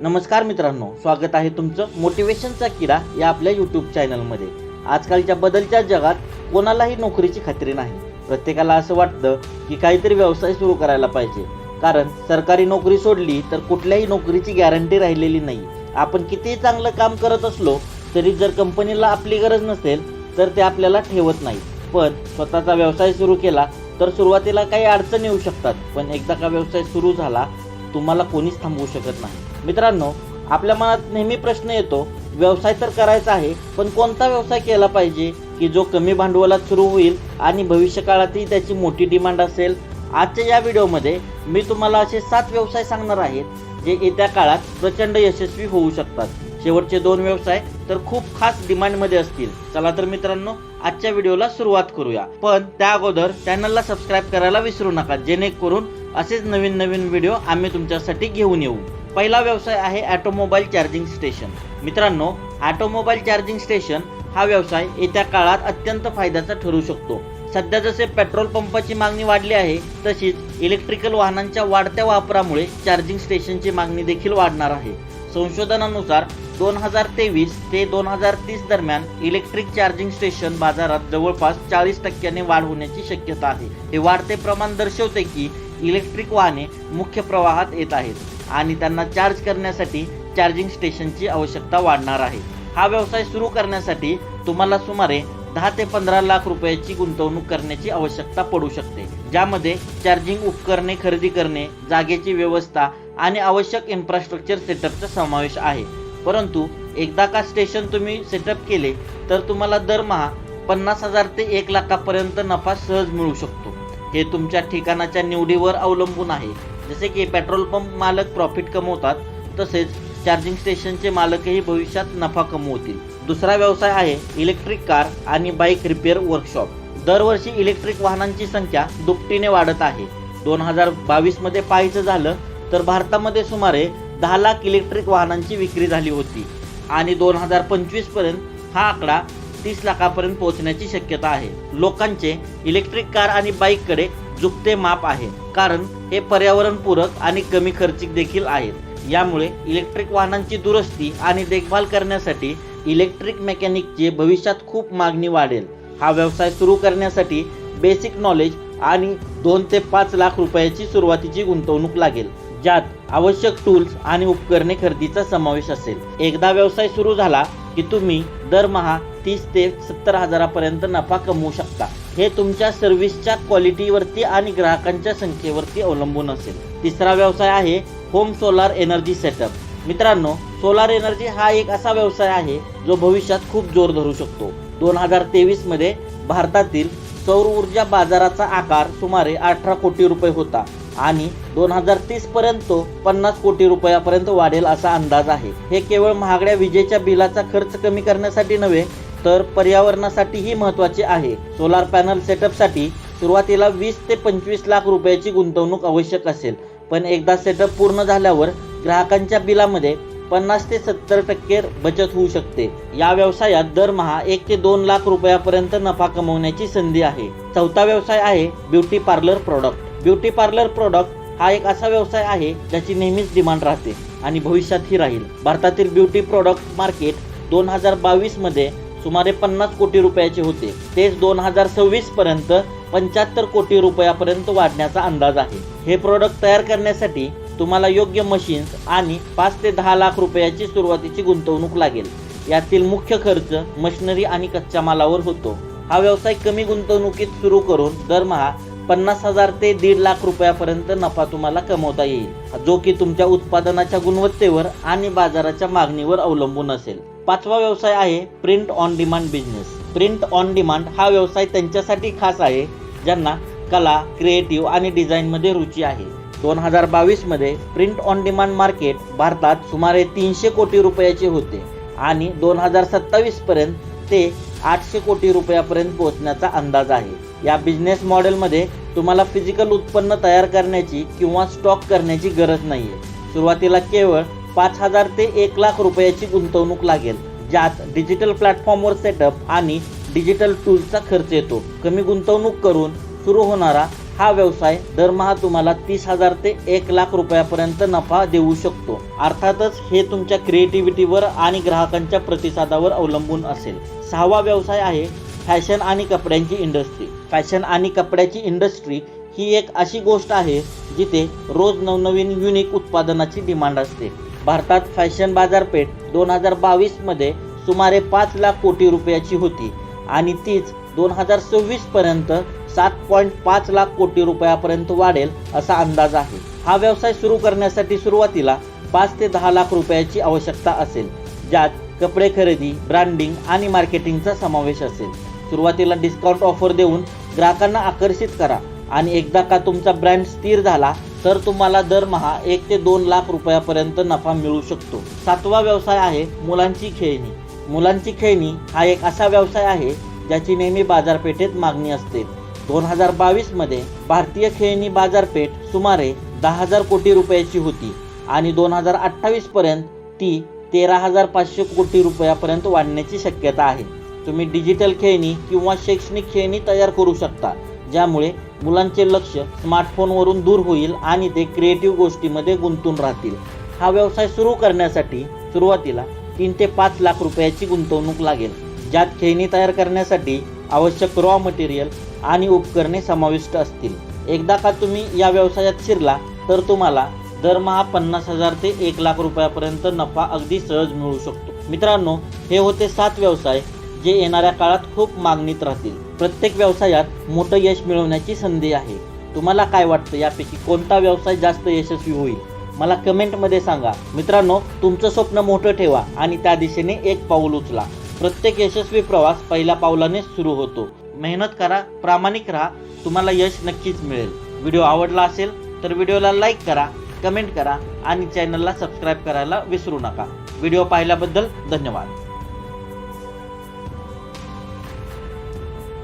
नमस्कार मित्रांनो स्वागत आहे तुमचं मोटिवेशनचा किडा या आपल्या यूट्यूब चॅनलमध्ये आजकालच्या बदलच्या जगात कोणालाही नोकरीची खात्री नाही. प्रत्येकाला असं वाटतं की काहीतरी व्यवसाय सुरू करायला पाहिजे. कारण सरकारी नोकरी सोडली तर कुठल्याही नोकरीची गॅरंटी राहिलेली नाही. आपण कितीही चांगलं काम करत असलो तरी जर कंपनीला आपली गरज नसेल तर ते आपल्याला ठेवत नाही. पण स्वतःचा व्यवसाय सुरू केला तर सुरुवातीला काही अडचण येऊ शकतात. पण एकदा का व्यवसाय सुरू झाला तुम्हाला कोणीच थांबवू शकत नाही. मित्रांनो आपल्या मनात नेहमी प्रश्न येतो व्यवसाय तर करायचा आहे पण कोणता व्यवसाय केला पाहिजे की जो कमी भांडवलात सुरू होईल आणि भविष्य काळातही त्याची मोठी डिमांड असेल? आजच्या या व्हिडिओमध्ये मी तुम्हाला असे सात व्यवसाय सांगणार आहेत जे येत्या काळात प्रचंड यशस्वी होऊ शकतात. शेवटचे दोन व्यवसाय तर खूप खास डिमांडमध्ये असतील. चला तर मित्रांनो आजच्या व्हिडिओला सुरुवात करूया. पण त्या अगोदर चॅनलला सबस्क्राईब करायला विसरू नका जेणेकरून असेच नवीन नवीन व्हिडिओ आम्ही तुमच्यासाठी घेऊन येऊ. पहिला व्यवसाय आहे ॲटोमोबाईल चार्जिंग स्टेशन. मित्रांनो ॲटोमोबाईल चार्जिंग स्टेशन हा व्यवसाय येत्या काळात अत्यंत फायद्याचा ठरू शकतो. सध्या जसे पेट्रोल पंपाची मागणी वाढली आहे तशीच इलेक्ट्रिकल वाहनांच्या वाढत्या वापरामुळे चार्जिंग स्टेशनची मागणी देखील वाढणार आहे. संशोधनानुसार दोन हजार तेवीस ते दोन हजार तीस दरम्यान इलेक्ट्रिक चार्जिंग स्टेशन बाजारात जवळपास चाळीस टक्क्याने वाढ होण्याची शक्यता आहे. हे वाढते प्रमाण दर्शवते की इलेक्ट्रिक वाहने मुख्य प्रवाहात येत आहेत आणि त्यांना चार्ज करण्यासाठी चार्जिंग स्टेशनची आवश्यकता वाढणार आहे. हा व्यवसाय सुरू करण्यासाठी तुम्हाला सुमारे दहा ते पंधरा लाख रुपयाची गुंतवणूक करण्याची आवश्यकता पडू शकते ज्यामध्ये चार्जिंग उपकरणे खरेदी करणे जागेची व्यवस्था आणि आवश्यक इन्फ्रास्ट्रक्चर सेटअपचा समावेश आहे. परंतु एकदा का स्टेशन तुम्ही सेटअप केले तर तुम्हाला दरमहा पन्नास हजार ते एक लाखापर्यंत नफा सहज मिळू शकतो. हे तुमच्या ठिकाणाच्या निवडीवर अवलंबून आहे. जसे की पेट्रोल पंप मालक प्रॉफिट कमवतात तसेच चार्जिंग स्टेशनचे मालकही भविष्यात नफा कमवतील. दुसरा व्यवसाय आहे इलेक्ट्रिक कार आणि बाईक रिपेअर वर्कशॉप दरवर्षी इलेक्ट्रिक वाहनांची संख्या दुपटीने वाढत आहे. दोन हजार बावीसमध्ये पाहायचं झालं तर भारतामध्ये सुमारे दहा लाख इलेक्ट्रिक वाहनांची विक्री झाली होती. आणि दोन हजार पंचवीसपर्यंत हा आकडा तीस लाखापर्यंत पोहोचण्याची शक्यता आहे. लोकांचे इलेक्ट्रिक कार आणि बाईककडे झुकते माप आहे. कारण हे पर्यावरणपूरक आणि कमी खर्चिक देखील आहेत. यामुळे इलेक्ट्रिक वाहनांची दुरुस्ती आणि देखभाल करण्यासाठी इलेक्ट्रिक मेकॅनिकची भविष्यात खूप मागणी वाढेल. हा व्यवसाय सुरू करण्यासाठी बेसिक नॉलेज आणि दोन ते पाच लाख रुपयाची सुरुवातीची गुंतवणूक लागेल. ज्यात आवश्यक टूल्स आणि उपकरणे खरेदीचा समावेश असेल. एकदा व्यवसाय सुरू झाला की तुम्ही दरमहा तीस ते सत्तर हजारापर्यंत नफा कमवू शकता. हे तुमच्या सर्व्हिसच्या क्वालिटीवरती आणि ग्राहकांच्या संख्येवरती अवलंबून असेल. तिसरा व्यवसाय आहे होम सोलार एनर्जी सेटअप मित्रांनो सोलार एनर्जी हा एक असा व्यवसाय आहे जो भविष्यात खूप जोर धरू शकतो. दोन हजार तेवीसमध्ये भारतातील सौर ऊर्जा बाजाराचा आकार सुमारे अठरा कोटी रुपये होता आणि दोन हजार तीस पर्यंत तो पन्नास कोटी रुपयापर्यंत वाढेल असा अंदाज आहे. हे केवळ महागड्या विजेच्या बिलाचा खर्च कमी करण्यासाठी नव्हे तर पर्यावरणासाठीही महत्त्वाचे आहे. सोलार पॅनल सेटअपसाठी सुरुवातीला वीस ते पंचवीस लाख रुपयाची गुंतवणूक आवश्यक असेल. पण एकदा सेटअप पूर्ण झाल्यावर ग्राहकांच्या बिलामध्ये पन्नास ते सत्तर टक्के बचत होऊ शकते. या व्यवसायात दरमहा एक ते दोन लाख रुपयापर्यंत नफा कमवण्याची संधी आहे. चौथा व्यवसाय आहे beauty parlour product. Beauty parlour product हा एक असा व्यवसाय आहे ज्याची नेहमीच डिमांड राहते आणि भविष्यातही राहील. भारतातील ब्युटी प्रोडक्ट मार्केट दोन हजार बावीसमध्ये सुमारे पन्नास कोटी रुपयाचे होते. तेच दोन हजार सव्वीस पर्यंत पंच्याहत्तर कोटी रुपयापर्यंत वाढण्याचा अंदाज आहे. हे प्रोडक्ट तयार करण्यासाठी तुम्हाला योग्य मशीन्स आणि पाच ते दहा लाख रुपयाची सुरुवातीची गुंतवणूक लागेल. यातील मुख्य खर्च मशिनरी आणि कच्च्या मालावर होतो. हा व्यवसाय कमी गुंतवणुकीत सुरू करून दरमहा पन्नास हजार ते दीड लाख रुपयापर्यंत नफा तुम्हाला कमवता येईल. जो की तुमच्या उत्पादनाच्या गुणवत्तेवर आणि बाजाराच्या मागणीवर अवलंबून असेल. पाचवा व्यवसाय आहे print on demand business print on demand हा व्यवसाय त्यांच्यासाठी खास आहे ज्यांना कला क्रिएटिव्ह आणि डिझाईनमध्ये रुची आहे. दोन हजार बावीसमध्ये प्रिंट ऑन डिमांड मार्केट भारतात सुमारे तीनशे कोटी रुपयाचे होते आणि दोन हजार सत्तावीसपर्यंत ते आठशे कोटी रुपयापर्यंत पोहोचण्याचा अंदाज आहे. या बिझनेस मॉडेलमध्ये तुम्हाला फिजिकल उत्पन्न तयार करण्याची किंवा स्टॉक करण्याची गरज नाही आहे सुरुवातीला केवळ पाच हजार ते एक लाख रुपयाची गुंतवणूक लागेल ज्यात डिजिटल प्लॅटफॉर्मवर सेटअप आणि डिजिटल टूल्सचा खर्च येतो. कमी गुंतवणूक करून सुरू होणारा हा व्यवसाय दरमहा तुम्हाला तीस हजार ते एक लाख रुपयापर्यंत नफा देऊ शकतो. अर्थातच हे तुमच्या क्रिएटिव्हिटीवर आणि ग्राहकांच्या प्रतिसादावर अवलंबून असेल. सहावा व्यवसाय आहे फॅशन आणि कपड्यांची इंडस्ट्री फॅशन आणि कपड्याची इंडस्ट्री ही एक अशी गोष्ट आहे जिथे रोज नवनवीन युनिक उत्पादनाची डिमांड असते. भारतात फॅशन बाजारपेठ दोन हजार बावीसमध्ये सुमारे पाच लाख कोटी रुपयाची होती आणि तीच दोन हजार सव्वीसपर्यंत सात पॉईंट पाच लाख कोटी रुपयापर्यंत वाढेल असा अंदाज आहे. हा व्यवसाय सुरू करण्यासाठी सुरुवातीला पाच ते दहा लाख रुपयाची आवश्यकता असेल ज्यात कपडे खरेदी ब्रँडिंग आणि मार्केटिंगचा समावेश असेल. सुरुवातीला डिस्काउंट ऑफर देऊन ग्राहकांना आकर्षित करा आणि एकदा का तुमचा ब्रँड स्थिर झाला तर तुम्हाला दरमहा एक ते दोन लाख रुपयापर्यंत नफा मिळू शकतो. सातवा व्यवसाय आहे मुलांची खेळणी. मुलांची खेळणी हा एक असा व्यवसाय आहे ज्याची नेहमी बाजारपेठेत मागणी असते. दोन हजार बावीसमध्ये भारतीय खेळणी बाजारपेठ सुमारे दहा हजार कोटी रुपयाची होती आणि दोन हजार अठ्ठावीसपर्यंत ती तेरा हजार पाचशे कोटी रुपयापर्यंत वाढण्याची शक्यता आहे. तुम्ही डिजिटल खेळणी किंवा शैक्षणिक खेळणी तयार करू शकता ज्यामुळे मुलांचे लक्ष स्मार्टफोनवरून दूर होईल आणि ते क्रिएटिव्ह गोष्टीमध्ये गुंतून राहतील. हा व्यवसाय सुरू करण्यासाठी सुरुवातीला तीन ते पाच लाख रुपयाची गुंतवणूक लागेल ज्यात खेळणी तयार करण्यासाठी आवश्यक रॉ मटेरियल आणि उपकरणे समाविष्ट असतील. एकदा का तुम्ही या व्यवसायात शिरला तर तुम्हाला दरमहा पन्नास हजार ते एक लाख रुपयापर्यंत नफा अगदी सहज मिळू शकतो. मित्रांनो हे होते सात व्यवसाय जे येणाऱ्या काळात खूप मागणीत राहतील. प्रत्येक व्यवसायात मोठं यश मिळवण्याची संधी आहे. तुम्हाला काय वाटतं? यापैकी कोणता व्यवसाय जास्त यशस्वी होईल? मला कमेंटमध्ये सांगा. मित्रांनो तुमचं स्वप्न मोठं ठेवा आणि त्या दिशेने एक पाऊल उचला. प्रत्येक यशस्वी प्रवास पहिल्या पावलानेच सुरू होतो. मेहनत करा प्रामाणिक राहा तुम्हाला यश नक्कीच मिळेल. व्हिडिओ आवडला असेल तर व्हिडिओला लाईक करा कमेंट करा आणि चॅनलला सबस्क्राईब करायला विसरू नका. व्हिडिओ पाहिल्याबद्दल धन्यवाद.